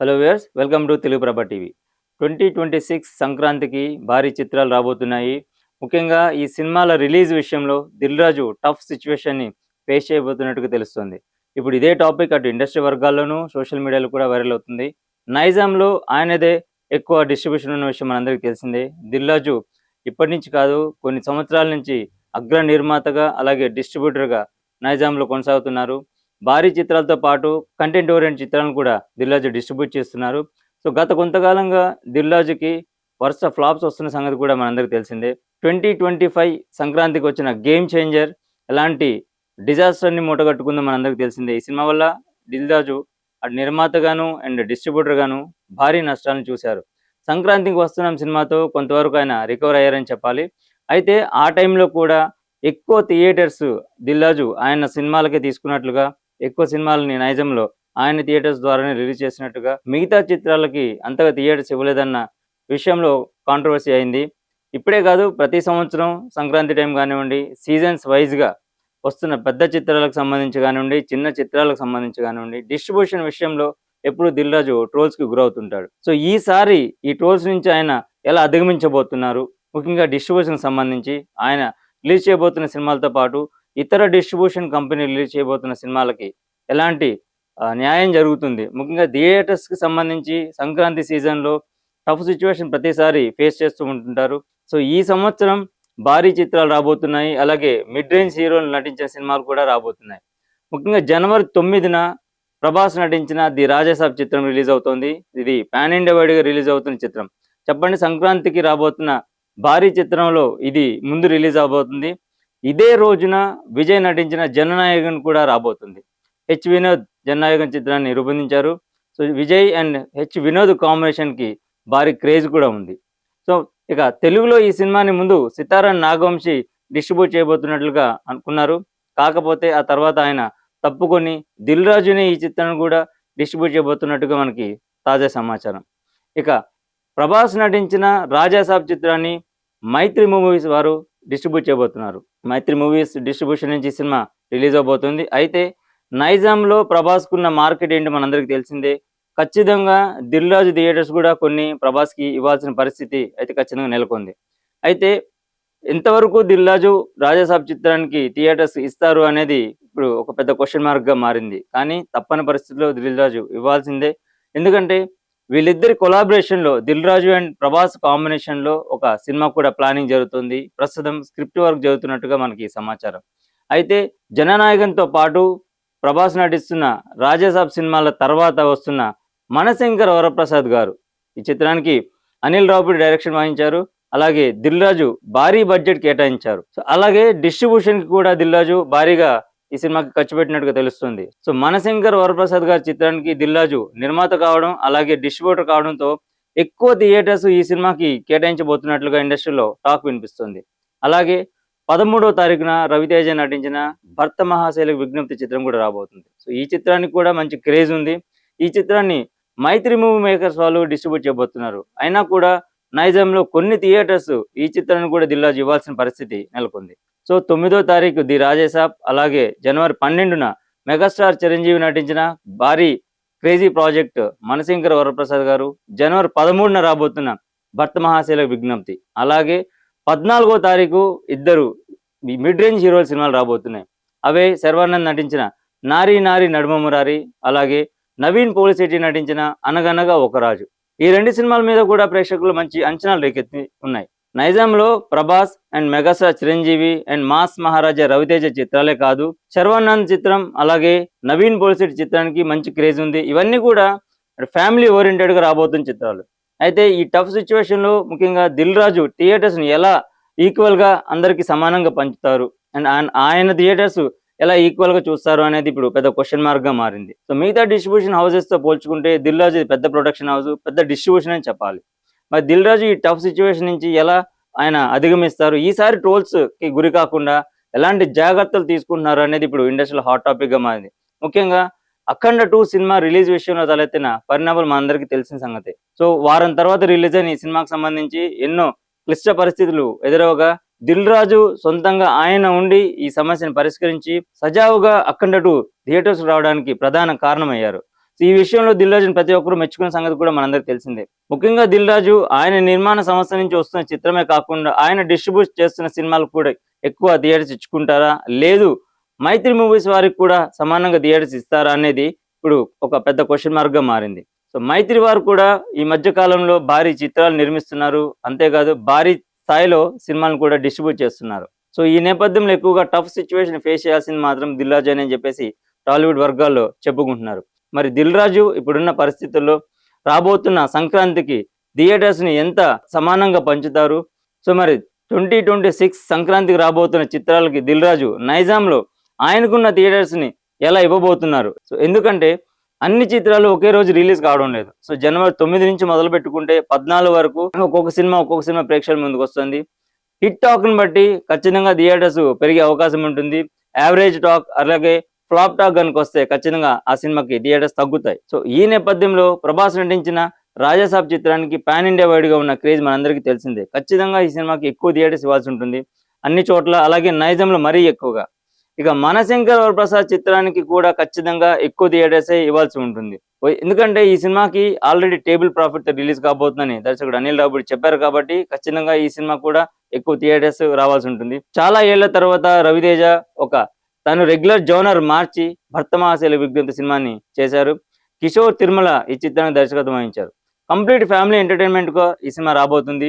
Hello viewers welcome to Telugu Prabha TV twenty twenty six సంక్రాంతికి భారీ చిత్రాలు రాబోతున్నాయి. ముఖ్యంగా ఈ సినిమాల రిలీజ్ విషయంలో దిల్ రాజు టఫ్ సిచ్యువేషన్ని ఫేస్ చేయబోతున్నట్టుగా తెలుస్తుంది. ఇప్పుడు ఇదే టాపిక్ అటు ఇండస్ట్రీ వర్గాల్లోనూ సోషల్ మీడియాలో కూడా వైరల్ అవుతుంది. నైజాంలో ఆయనదే ఎక్కువ డిస్ట్రిబ్యూషన్ ఉన్న విషయం మనందరికీ తెలిసిందే. దిల్ రాజు ఇప్పటి నుంచి కాదు కొన్ని సంవత్సరాల నుంచి అగ్ర నిర్మాతగా అలాగే డిస్ట్రిబ్యూటర్గా నైజాంలో కొనసాగుతున్నారు. భారీ చిత్రాలతో పాటు కంటెంట్ ఓరియంట్ చిత్రాలను కూడా దిల్రాజు డిస్ట్రిబ్యూట్ చేస్తున్నారు. సో గత కొంతకాలంగా దిల్రాజుకి వరుస ఫ్లాప్స్ వస్తున్న సంగతి కూడా మనందరికీ తెలిసిందే. ట్వంటీ ట్వంటీ ఫైవ్ సంక్రాంతికి వచ్చిన గేమ్ చేంజర్ ఎలాంటి డిజాస్టర్ని మూటగట్టుకుందో మనందరికీ తెలిసిందే. ఈ సినిమా వల్ల దిల్రాజు అటు నిర్మాతగాను అండ్ డిస్ట్రిబ్యూటర్గాను భారీ నష్టాలను చూశారు. సంక్రాంతికి వస్తున్న సినిమాతో కొంతవరకు ఆయన రికవర్ అయ్యారని చెప్పాలి. అయితే ఆ టైంలో కూడా ఎక్కువ థియేటర్స్ దిల్రాజు ఆయన సినిమాలకే తీసుకున్నట్లుగా ఎక్కువ సినిమాలని నైజంలో ఆయన థియేటర్స్ ద్వారానే రిలీజ్ చేసినట్టుగా మిగతా చిత్రాలకి అంతగా థియేటర్స్ ఇవ్వలేదన్న విషయంలో కాంట్రవర్సీ అయింది. ఇప్పుడే కాదు ప్రతి సంవత్సరం సంక్రాంతి టైం కానివ్వండి సీజన్స్ వైజ్గా వస్తున్న పెద్ద చిత్రాలకు సంబంధించి కానివ్వండి చిన్న చిత్రాలకు సంబంధించి కానివ్వండి డిస్ట్రిబ్యూషన్ విషయంలో ఎప్పుడు దిల్ రాజు ట్రోల్స్కి గురవుతుంటాడు. సో ఈసారి ఈ ట్రోల్స్ నుంచి ఆయన ఎలా అధిగమించబోతున్నారు? ముఖ్యంగా డిస్ట్రిబ్యూషన్ సంబంధించి ఆయన రిలీజ్ చేయబోతున్న సినిమాలతో పాటు ఇతర డిస్ట్రిబ్యూషన్ కంపెనీ రిలీజ్ చేయబోతున్న సినిమాలకి ఎలాంటి న్యాయం జరుగుతుంది? ముఖ్యంగా థియేటర్స్కి సంబంధించి సంక్రాంతి సీజన్లో టఫ్ సిచ్యువేషన్ ప్రతిసారి ఫేస్ చేస్తూ ఉంటుంటారు. సో ఈ సంవత్సరం భారీ చిత్రాలు రాబోతున్నాయి. అలాగే మిడ్ రేంజ్ హీరోలు నటించిన సినిమాలు కూడా రాబోతున్నాయి. ముఖ్యంగా జనవరి తొమ్మిదిన ప్రభాస్ నటించిన ది రాజాసాబ్ చిత్రం రిలీజ్ అవుతోంది. ఇది పాన్ ఇండియా వైడ్గా రిలీజ్ అవుతున్న చిత్రం. చెప్పండి సంక్రాంతికి రాబోతున్న భారీ చిత్రంలో ఇది ముందు రిలీజ్ అవబోతుంది. ఇదే రోజున విజయ్ నటించిన జననాయకన్ కూడా రాబోతుంది. హెచ్ వినోద్ జననాయకన్ చిత్రాన్ని రూపొందించారు. So Vijay and H Vinod కాంబినేషన్కి భారీ క్రేజ్ కూడా ఉంది. సో ఇక తెలుగులో ఈ సినిమాని ముందు సితారా నాగవంశి డిస్ట్రిబ్యూట్ చేయబోతున్నట్లుగా అనుకున్నారు. కాకపోతే ఆ తర్వాత ఆయన తప్పుకొని దిల్ రాజునే ఈ చిత్రాన్ని కూడా డిస్ట్రిబ్యూట్ చేయబోతున్నట్టుగా మనకి తాజా సమాచారం. ఇక ప్రభాస్ నటించిన రాజాసాబ్ చిత్రాన్ని మైత్రి మూవీస్ వారు డిస్ట్రిబ్యూట్ చేయబోతున్నారు. మైత్రి మూవీస్ డిస్ట్రిబ్యూషన్ నుంచి ఈ సినిమా రిలీజ్ అవబోతుంది. అయితే నైజాంలో ప్రభాస్కున్న మార్కెట్ ఏంటి మనందరికీ తెలిసిందే. ఖచ్చితంగా దిల్ రాజు థియేటర్స్ కూడా కొన్ని ప్రభాస్కి ఇవ్వాల్సిన పరిస్థితి అయితే ఖచ్చితంగా నెలకొంది. అయితే ఎంతవరకు దిల్ రాజు రాజాసాబ్ చిత్రానికి థియేటర్స్ ఇస్తారు అనేది ఇప్పుడు ఒక పెద్ద క్వశ్చన్ మార్క్గా మారింది. కానీ తప్పని పరిస్థితిలో దిల్ రాజు ఇవ్వాల్సిందే. ఎందుకంటే వీళ్ళిద్దరి కొలాబరేషన్లో దిల్ రాజు అండ్ ప్రభాస్ కాంబినేషన్లో ఒక సినిమా కూడా ప్లానింగ్ జరుగుతుంది. ప్రస్తుతం స్క్రిప్ట్ వర్క్ జరుగుతున్నట్టుగా మనకి సమాచారం. అయితే జననాయకంతో పాటు ప్రభాస్ నటిస్తున్న రాజాసాబ్ సినిమాల తర్వాత వస్తున్న మనశంకర్ వరప్రసాద్ గారు ఈ చిత్రానికి అనిల్ రావుపూడి డైరెక్షన్ వహించారు అలాగే దిల్రాజు భారీ బడ్జెట్ కేటాయించారు. సో అలాగే డిస్ట్రిబ్యూషన్కి కూడా దిల్రాజు భారీగా ఈ సినిమాకి ఖర్చు పెట్టినట్టుగా తెలుస్తుంది. సో మనశంకర్ వరప్రసాద్ గారి చిత్రానికి దిల్లాజు నిర్మాత కావడం అలాగే డిస్ట్రిబ్యూటర్ కావడంతో ఎక్కువ థియేటర్స్ ఈ సినిమాకి కేటాయించబోతున్నట్లుగా ఇండస్ట్రీలో టాక్ వినిపిస్తుంది. అలాగే పదమూడవ తారీఖున రవితేజ నటించిన భర్త మహాశైలకు విజ్ఞప్తి చిత్రం కూడా రాబోతుంది. సో ఈ చిత్రానికి కూడా మంచి క్రేజ్ ఉంది. ఈ చిత్రాన్ని మైత్రి మూవీ మేకర్స్ వాళ్ళు డిస్ట్రిబ్యూట్ చేయబోతున్నారు. అయినా కూడా నైజంలో కొన్ని థియేటర్స్ ఈ చిత్రాన్ని కూడా దిల్లాజు ఇవ్వాల్సిన పరిస్థితి నెలకొంది. సో తొమ్మిదో తారీఖు ది రాజేసాబ్ అలాగే జనవరి పన్నెండున మెగాస్టార్ చిరంజీవి నటించిన భారీ క్రేజీ ప్రాజెక్ట్ మనశంకర వరప్రసాద్ గారు జనవరి పదమూడున రాబోతున్న భర్త మహాశైలకు విజ్ఞప్తి. అలాగే పద్నాలుగో తారీఖు ఇద్దరు మిడ్ రేంజ్ హీరోల సినిమాలు రాబోతున్నాయి. అవే శర్వానంద్ నటించిన నారీ నారీ నడుమ మురారి అలాగే నవీన్ పోలిశెట్టి నటించిన అనగనగా ఒక రాజు. ఈ రెండు సినిమాల మీద కూడా ప్రేక్షకులు మంచి అంచనాలు రేకెత్తి ఉన్నాయి. నైజాంలో Prabhas and megastar Chiranjeevi and mass Maharaja Raviteja చిత్రాలే కాదు శర్వానంద్ చిత్రం అలాగే నవీన్ పోలిశెట్టి చిత్రానికి మంచి క్రేజ్ ఉంది. ఇవన్నీ కూడా ఫ్యామిలీ ఓరియంటెడ్గా రాబోతున్న చిత్రాలు. అయితే ఈ టఫ్ సిచ్యువేషన్లో ముఖ్యంగా దిల్ రాజు థియేటర్స్ని ఎలా ఈక్వల్గా అందరికీ సమానంగా పంచుతారు? అండ్ ఆయన- ఆయన థియేటర్స్ ఎలా ఈక్వల్గా చూస్తారు అనేది ఇప్పుడు పెద్ద క్వశ్చన్ మార్క్గా మారింది. సో మిగతా డిస్ట్రిబ్యూషన్ హౌసెస్తో పోల్చుకుంటే దిల్ రాజు పెద్ద ప్రొడక్షన్ హౌస్ పెద్ద డిస్ట్రిబ్యూషన్ అని చెప్పాలి. మరి దిల్ రాజు ఈ టఫ్ సిచ్యువేషన్ నుంచి ఎలా ఆయన అధిగమిస్తారు? ఈసారి ట్రోల్స్కి గురి కాకుండా ఎలాంటి జాగ్రత్తలు తీసుకుంటున్నారు అనేది ఇప్పుడు ఇండస్ట్రీలో హాట్ టాపిక్గా మారింది. ముఖ్యంగా అఖండ టూ సినిమా రిలీజ్ విషయంలో తలెత్తిన పరిణామాలు మా అందరికి తెలిసిన సంగతి. సో వారం తర్వాత రిలీజ్ అయిన ఈ సినిమాకి సంబంధించి ఎన్నో క్లిష్ట పరిస్థితులు ఎదురవగా దిల్ రాజు సొంతంగా ఆయన ఉండి ఈ సమస్యను పరిష్కరించి సజావుగా అక్కడటు థియేటర్స్ రావడానికి ప్రధాన కారణమయ్యారు. సో ఈ విషయంలో దిల్ రాజుని ప్రతి ఒక్కరూ మెచ్చుకున్న సంగతి కూడా మనందరికీ తెలిసిందే. ముఖ్యంగా దిల్ రాజు ఆయన నిర్మాణ సంస్థ నుంచి వస్తున్న చిత్రమే కాకుండా ఆయన డిస్ట్రిబ్యూట్ చేస్తున్న సినిమాలు కూడా ఎక్కువ థియేటర్స్ ఇచ్చుకుంటారా? లేదు. మైత్రి మూవీస్ వారికి కూడా సమానంగా థియేటర్స్ ఇస్తారా అనేది ఇప్పుడు ఒక పెద్ద క్వశ్చన్ మార్క్గా మారింది. సో మైత్రి వారు కూడా ఈ మధ్య కాలంలో భారీ చిత్రాలు నిర్మిస్తున్నారు. అంతేకాదు భారీ స్థాయిలో సినిమాలను కూడా డిస్ట్రిబ్యూట్ చేస్తున్నారు. సో ఈ నేపథ్యంలో ఎక్కువగా టఫ్ సిచ్యువేషన్ ఫేస్ చేయాల్సింది మాత్రం దిల్రాజు అని చెప్పేసి టాలీవుడ్ వర్గాల్లో చెప్పుకుంటున్నారు. మరి దిల్ రాజు ఇప్పుడున్న పరిస్థితుల్లో రాబోతున్న సంక్రాంతికి థియేటర్స్ని ఎంత సమానంగా పంచుతారు? సో మరి ట్వంటీ ట్వంటీ సిక్స్ సంక్రాంతికి రాబోతున్న చిత్రాలకి దిల్ రాజు నైజాంలో ఆయనకున్న థియేటర్స్ని ఎలా ఇవ్వబోతున్నారు? సో ఎందుకంటే అన్ని చిత్రాలు ఒకే రోజు రిలీజ్ కావడం లేదు. సో జనవరి తొమ్మిది నుంచి మొదలు పెట్టుకుంటే పద్నాలుగు వరకు ఒక్కొక్క సినిమా ఒక్కొక్క సినిమా ప్రేక్షకుల ముందుకు వస్తుంది. హిట్ టాక్ని బట్టి ఖచ్చితంగా థియేటర్స్ పెరిగే అవకాశం ఉంటుంది. యావరేజ్ టాక్ అలాగే ఫ్లాప్ టాక్ కనుక వస్తే ఖచ్చితంగా ఆ సినిమాకి థియేటర్స్ తగ్గుతాయి. సో ఈ నేపథ్యంలో ప్రభాస్ నటించిన రాజాసాబ్ చిత్రానికి పాన్ ఇండియా వైడ్గా ఉన్న క్రేజ్ మనందరికీ తెలిసిందే. ఖచ్చితంగా ఈ సినిమాకి ఎక్కువ థియేటర్స్ ఇవ్వాల్సి ఉంటుంది. అన్ని చోట్ల అలాగే నైజంలో మరీ ఎక్కువగా. ఇక మనశంకర్ వరప్రసాద్ చిత్రానికి కూడా ఖచ్చితంగా ఎక్కువ థియేటర్స్ ఇవ్వాల్సి ఉంటుంది. ఎందుకంటే ఈ సినిమాకి ఆల్రెడీ టేబుల్ ప్రాఫిట్ రిలీజ్ కాబోతుందని దర్శకుడు అనిల్ రాబుడి చెప్పారు కాబట్టి ఖచ్చితంగా ఈ సినిమా కూడా ఎక్కువ థియేటర్స్ రావాల్సి ఉంటుంది. చాలా ఏళ్ళ తర్వాత రవితేజ ఒక తను రెగ్యులర్ జోనర్ మార్చి భర్తమాసేల విజ్ఞప్తి సినిమాని చేశారు. కిషోర్ తిరుమల ఈ చిత్రాన్ని దర్శకత్వం వహించారు. కంప్లీట్ ఫ్యామిలీ ఎంటర్టైన్మెంట్గా ఈ సినిమా రాబోతుంది.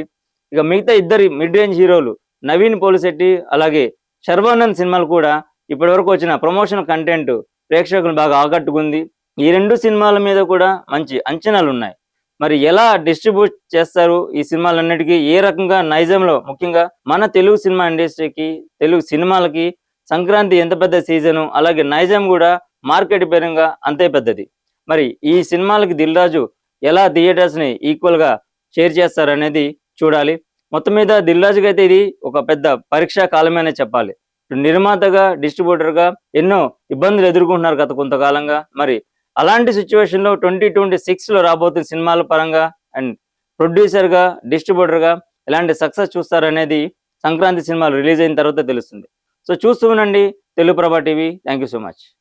ఇక మిగతా ఇద్దరి మిడ్ రేంజ్ హీరోలు నవీన్ పోలిశెట్టి అలాగే శర్వానంద్ సినిమాలు కూడా ఇప్పటి వరకు వచ్చిన ప్రమోషన్ కంటెంట్ ప్రేక్షకులను బాగా ఆకట్టుకుంది. ఈ రెండు సినిమాల మీద కూడా మంచి అంచనాలు ఉన్నాయి. మరి ఎలా డిస్ట్రిబ్యూట్ చేస్తారు ఈ సినిమాలన్నిటికీ? ఏ రకంగా నైజంలో? ముఖ్యంగా మన తెలుగు సినిమా ఇండస్ట్రీకి తెలుగు సినిమాలకి సంక్రాంతి ఎంత పెద్ద సీజను? అలాగే నైజం కూడా మార్కెట్ పరంగా అంతే పెద్దది. మరి ఈ సినిమాలకి దిల్ రాజు ఎలా థియేటర్స్ని ఈక్వల్గా షేర్ చేస్తారు షేర్ చేస్తారనేది చూడాలి. మొత్తం మీద దిల్రాజుకి అయితే ఇది ఒక పెద్ద పరీక్షా కాలమేనే చెప్పాలి. నిర్మాతగా డిస్ట్రిబ్యూటర్గా ఎన్నో ఇబ్బందులు ఎదుర్కొంటున్నారు గత కొంతకాలంగా. మరి అలాంటి సిచ్యువేషన్లో ట్వంటీ ట్వంటీ సిక్స్లో రాబోతున్న సినిమాల పరంగా అండ్ ప్రొడ్యూసర్గా డిస్ట్రిబ్యూటర్గా ఎలాంటి సక్సెస్ చూస్తారనేది సంక్రాంతి సినిమాలు రిలీజ్ అయిన తర్వాత తెలుస్తుంది. సో చూస్తూ ఉండండి. Telugu Prabha TV. Thank you so much.